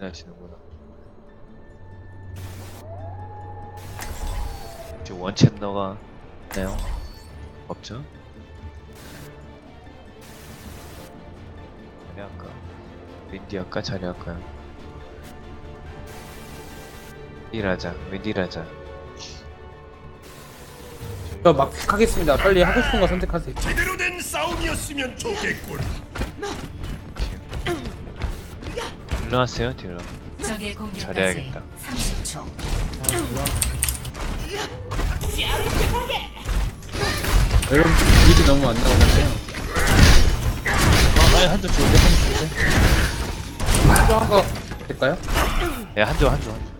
고민하시는구나. 지금 원챗너가 있나요? 없죠? 자리 할까? 윈디 할까? 자리 할까요? 윈디라자, 윈디라자. 저막 하겠습니다. 빨리 하고 싶은 거 선택하세요. 제대로 된 싸움이었으면 좋겠군. 일어났어요, 딜러. 적의 공격까지 잘해야겠다. 30초. 여러분 일이 너무 안 나오는데요. 아, 아니 한줄 좋은데 한줄 좋은데. 한줄 한거 될까요? 야, 한조, 한조, 한조.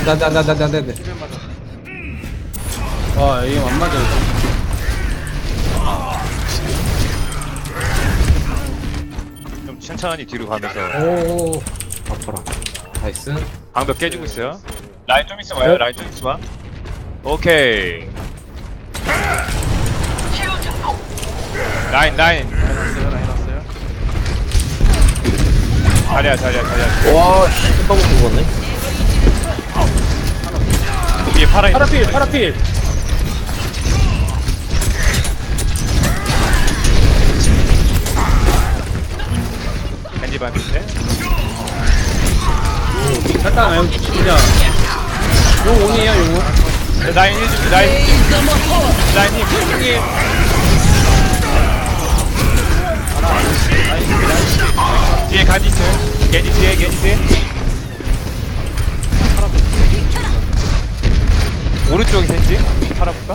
알가리. 라인 나나나나나네. 와 이게 안 맞아. 좀 천천히 뒤로 가면서 오. 아파라. 나이스. 방벽 깨지고 있어요. 라인 좀 있어 와요. 라인 좀 있어 봐. 오케이. 라인 라인. 자리야 자리야 자리야. 와, 씨, 까먹고 죽었네. 위에 파라 있는. 파라필 파라필. 겐지 반인데. 잠깐 용 진짜. 용 온이에요 용. 라인 1중 라인 1중. 라인 힘 1중이. 뒤에 간지 있어요. 겐지 뒤에 겐지 뒤에. 오른쪽에 겐지. 팔아볼까?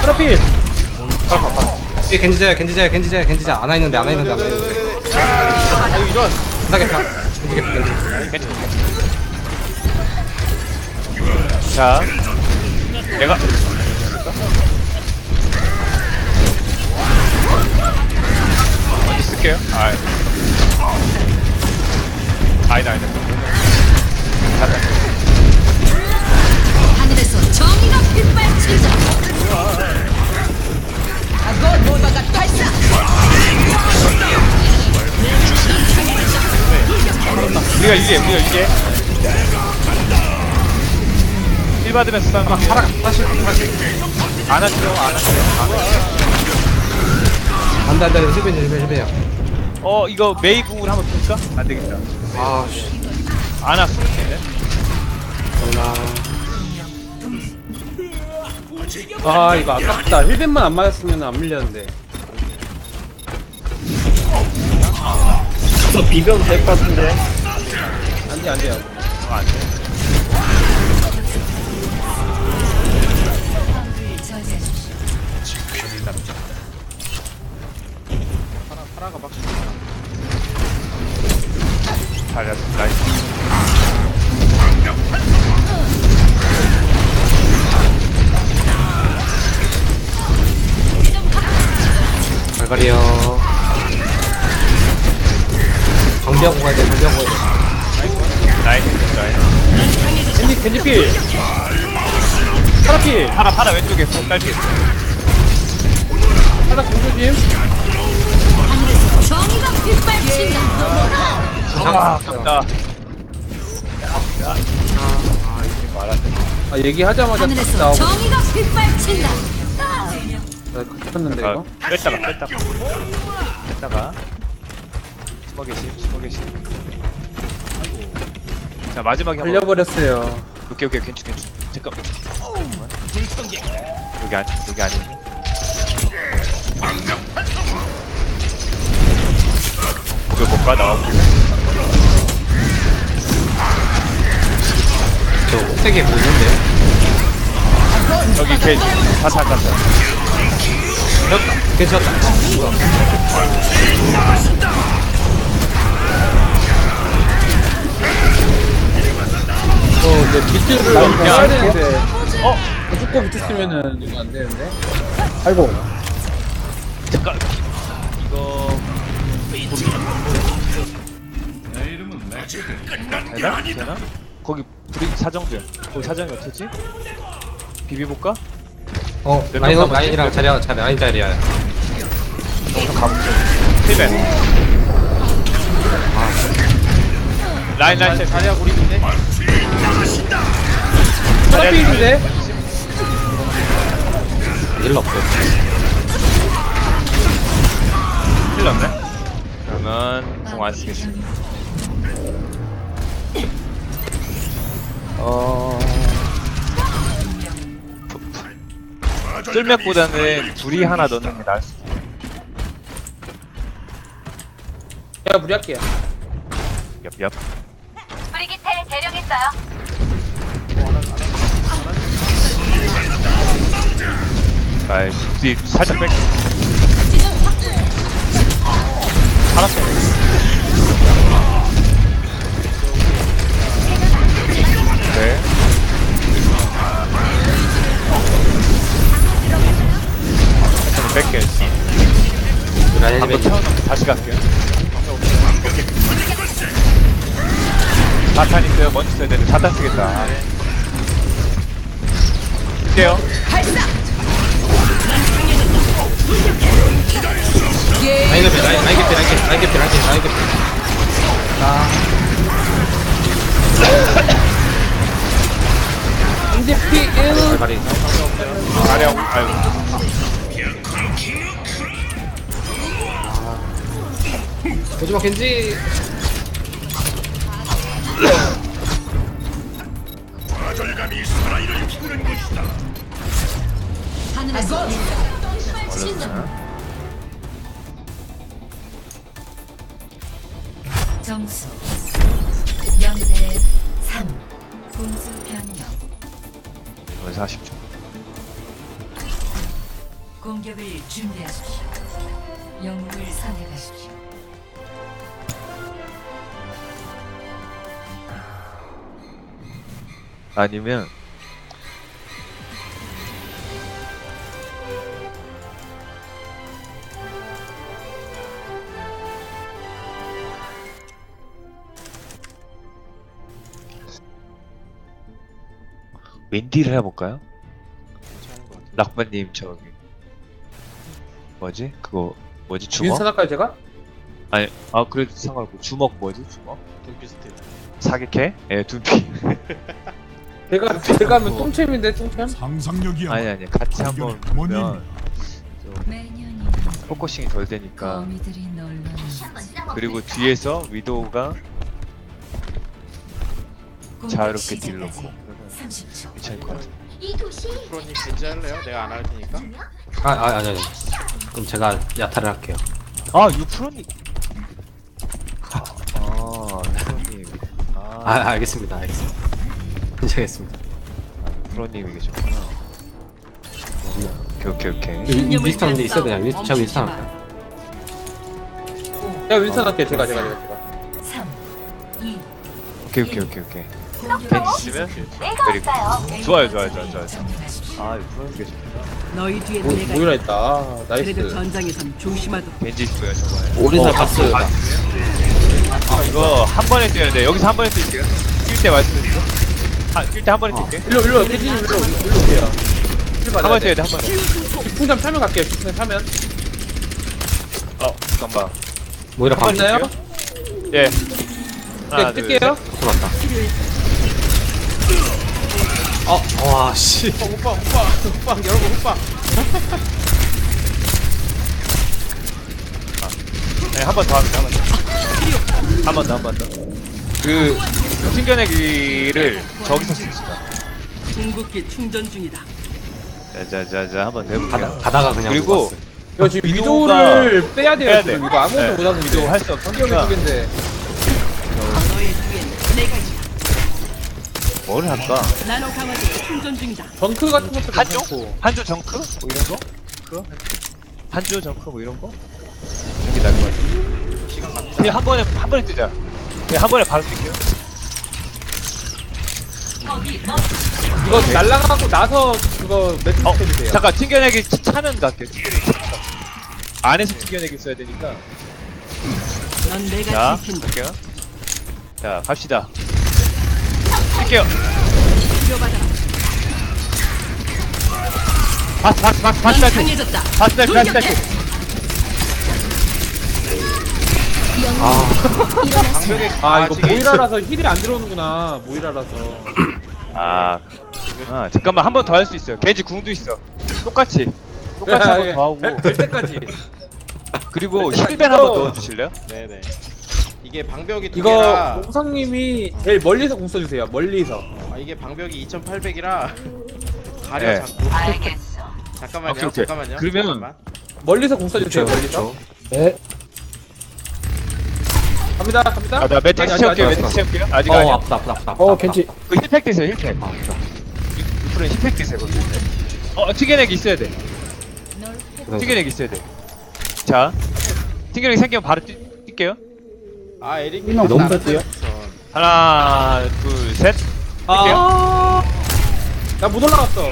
파라필. 이게 겐지자야 겐지자야 겐지자야 겐지자 안와 있는데 안와 있는데 안와 있는데 아유 이런. 나겠다 겐지겠다 겐지 겐지. 자, 내가 어디 쓸게요? 아, 아니다 아니다. 우리가 이게 우리가 이게. 힐 받으면서 싸는 거. 파라 사실 사실 안 하죠, 안 하죠. 안 하죠. 안돼 안돼 힐벤 힐벤 힐벤이야 어, 이거 메이 궁을 한번 볼까? 안 되겠다. 아씨 안 왔어. 얘네. 아 이거 아깝다. 힐벤만 안 맞았으면 안 밀렸는데. 저 비벼도 될것 같은데. 안돼 안돼요. 어, 안 돼. 겐지 겐지필. 파라필. 파라, 파라 왼쪽에 딸피. 파라 정의가 빗발친다. 아. 아 얘기하자마자 딱 하늘에서 나오고. 정의가 빗발친다. 나 컸는데 아, 이거. 뺐다가, 뺐다가. 뺐다가. 숨어 계심, 숨어 계심. 자, 마지막에 한 번. 걸려버렸어요. 오케이, 오케이, 괜찮, 괜찮. 잠깐. 여기 안, 여기 아니니? 이거 볼까? 나와볼래? 빡세게 보이는데 여기 개 사살 갔다. 괜찮다 어, 근데 비트를 라인 써야 그냥 되는데. 어? 무조건 붙였으면은 이거 안 되는데. 아이고. 잠깐. 이거 되나? 되나? 거기 불이 사정돼. 거기 사정이 어떻지? 비비볼까? 어 라인 라인이랑 자리야 자리 라인 자리야 여기서 가보자. 힐맨. 라인 라인 셋. 자리야 우리인데. 트라필인데. 일 없어 힐 없네. 그러면 공안 쓰겠습니다. 어. 뜰맥보다는 둘이 하나 넣는 게 나을 수 있어. 제가 무리할게요. 얍 얍. 대령했어요. 아이, 뒤 살짝 뺄게. 할게요. 라인 개피 라인 라인 개피 라인 개피 라인 개피 라인 개피 라인 개피 MDP 1. 발발이 가령, 아유. 마지막 겐지 하늘에서 빗발친다. 점수 0대 3 공수 변경 이거 40초. 공격을 준비하십시오. 영웅을 선택하십시오. 아니면 윈디를 해볼까요? 락바님 저기 뭐지? 그거 뭐지 주먹? 윈스턴 할까요 제가? 아니 아 그래도 상관없고 주먹 뭐지 주먹? 사기캐? 예 둔피 제가 제가 하면 똥챔인데 똥챔? 상상력이야. 아니 아니 같이 한번 보면 좀 매년이 포커싱이 덜 되니까 거미들이 놀라는 그리고 뒤에서 위도우가 자유롭게 딜 넣고 30초. 괜찮을 것 같아 프로님 괜찮을래요? 내가 안 할 테니까. 아, 아 아니 아니. 그럼 제가 야타를 할게요. 아 유프로님. 아 유프로님. 아 아 알겠습니다 알겠습니다. 괜찮겠습니다. 유프로님이 계셨구나. 오케이 오케이 오케이. 이- 이 윈스턴 근데 있어야 되냐 윈스턴 저 윈스턴 할까요? 제가 윈스턴 할게요 제가 제가 제가. 제가. 3 2 오케이 오케이 오케이 오케이 공격을 벤치면 그리고 좋아요 좋아요 좋아요 좋아요. 아 유프로님 계셨구나 너희 뒤에 모, 내가 모이라 있다. 아, 그래도 나이스. 전장에선 조심하도록. 벤지 있고요 저거에 오리사 바스. 아 이거 한 번에 뛰어야 돼. 여기서 한 번에 뛸게요. 뛸 때 말씀해주세요. 아뛸 때 한 번에 뛸게. 일로 일로 대진 일로 일로 오세요. 한 번에 뛰어야 돼 한 번에. 풍선 타면 갈게요. 풍선 타면. 어 잠깐만. 모이라 방 맞나요? 예. 네, 하나 둘 뜰게요. 들어왔다 어, 와, 씨. 어, 오빠 오빠 오빠 여러분 오빠. 네, 한 번 더 합니다. 한 번 더. 한 번 더, 한 번 더. 그 튕겨내기를 저기서 씁시다. 궁극기 충전 중이다. 자 자 자 자 한 번 더 가다, 해볼게요. 가다가 그냥 그리고. 이거 지금 위도우를 빼야 돼요. 빼야 지금 돼. 이거 아무것도 네. 못하는데. 위도우 할수 없으니까. 성격의 쪽인데. 뭘 할까? 나노 강화제 충전 중이다. 덩크 같은 것도 한조? 괜찮고. 한조 정크? 뭐 이런 거? 그? 한조 정크 뭐 이런 거? 이게 나을 것 같아. 그냥 한 번에 한 번에 뜨자. 그냥 한 번에 바로 뜰게요. 이거 날라가고 나서 그거 매트릭스 어, 해주세요. 잠깐 튕겨내기 차- 차는 갈게요. 튕겨내기 차는 갈게요. 안에서 튕겨내기 써야 되니까. 넌 자, 내가 지킨다. 갈게요. 자, 갑시다. 뛸게요. 바스, 바스, 바스, 바스, 넌 바스, 강해졌다. 바스, 바스, 바스, 바스. 방벽에 아 이거 모이라라서 힐이 안 들어오는구나. 모이라라서. 아, 아, 잠깐만 한 번 더 할 수 있어요. 겐지 궁도 있어. 똑같이. 똑같이 한 번 더 하고. 될, 될 때까지. 그리고 힐벤 한번 넣어주실래요? 네네. 이게 방벽이 두 이거 개라. 옥상님이 제일 멀리서 공 써주세요. 멀리서. 아, 이게 방벽이 2,800이라 가려 네. 자꾸. 잠깐만요. 오케이, 오케이. 잠깐만요. 그러면- 잠깐만. 멀리서 공 써주세요. 멀리서. 네. 갑니다. 갑니다. 아, 나 매트릭스 아니, 아니, 채울게요. 아니, 매트릭스 채울게요. 아직 어 아니야. 아프다 아프다 아프다 어 겐지. 그 힐팩 드세요, 힐팩. 6%는 힐팩 드세요, 거기. 어, 튕겨내기 있어야 돼. 튕겨내기 있어야 돼. 자, 튕겨내기 생기면 바로 뛰, 뛸게요. 아, 에릭 너무 뺐대요. 하나, 둘, 셋. 아. 나못 올라갔어.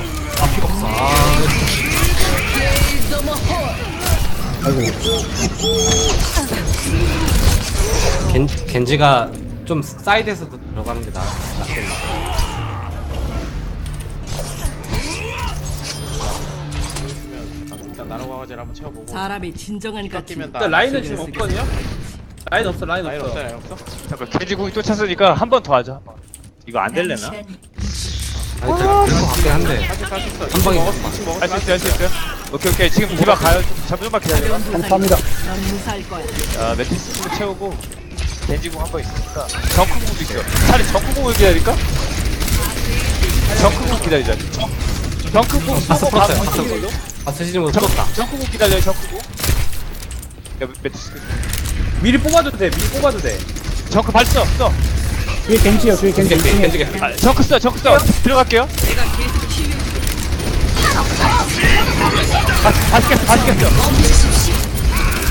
겐, 겐지가 좀 사이드에서 들어가는 게 나아 낫겠네 일단 나노 강화제를 한번 채워보고. 사람의 진정한 가치. 깎이면 나. 일단 라인은 지금 없거든요. 라인 없어. 라인 라인 없어. 없어, 라인 없어. 잠깐, 겐지궁이 또 찼으니까 한 번 더 하자. 한 번. 이거 안 될래나? 시간 아니 제가 될것 같긴 한데 할수 할수 있어. 한 방에 먹었어, 지금 먹었어. 할 수 있어요, 할 수 있어요. 오케이, 오케이. 지금 디바 가요. 좀- 잠깐만 기다려. 감사합니다. 거야. 아, 매트리스 좀 채우고 겐지궁 한 번 있으니까 정크궁도 있어. 차라리 정크궁을 기다릴까? 정크궁 기다리자. 정, 정크궁 아 쏘고 바로 걸로. 아 스시는 거 풀었다 정크궁 기다려요, 정크궁. 야, 매트리스. 미리 뽑아도 돼. 미리 뽑아도 돼. 정크 발써 써. 뒤에 겐지요. 뒤에 겐지. 겐지 겐지 겐지 아, 정크 써, 정크 써. 들어갈게요. 내가 계속 치유. 다시, 깼어, 다시 깼어.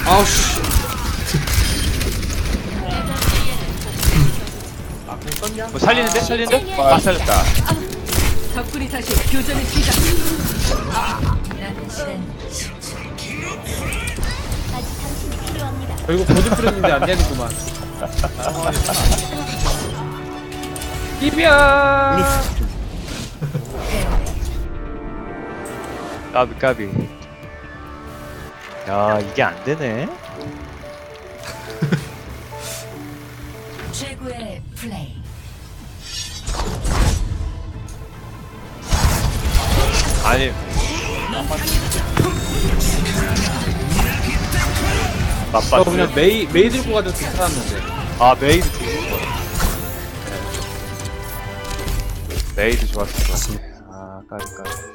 아우씨 뭐 살리는데? 살리는데? 아, 살렸다. 적군이 다시 교전을 시작. 남은 시간 10초. 결국 보드 뿌렸는데 안 되는구만. 이비야. 까비, 까비. 야, 이게 안 되네. 최고의 플레이. 아니. 저 맞봤어. 그냥 메이 메이 들고 가도 괜찮았는데. 아, 메이드 좋은 거. 메이드 좋았을 것 같아. 아, 까비, 까비.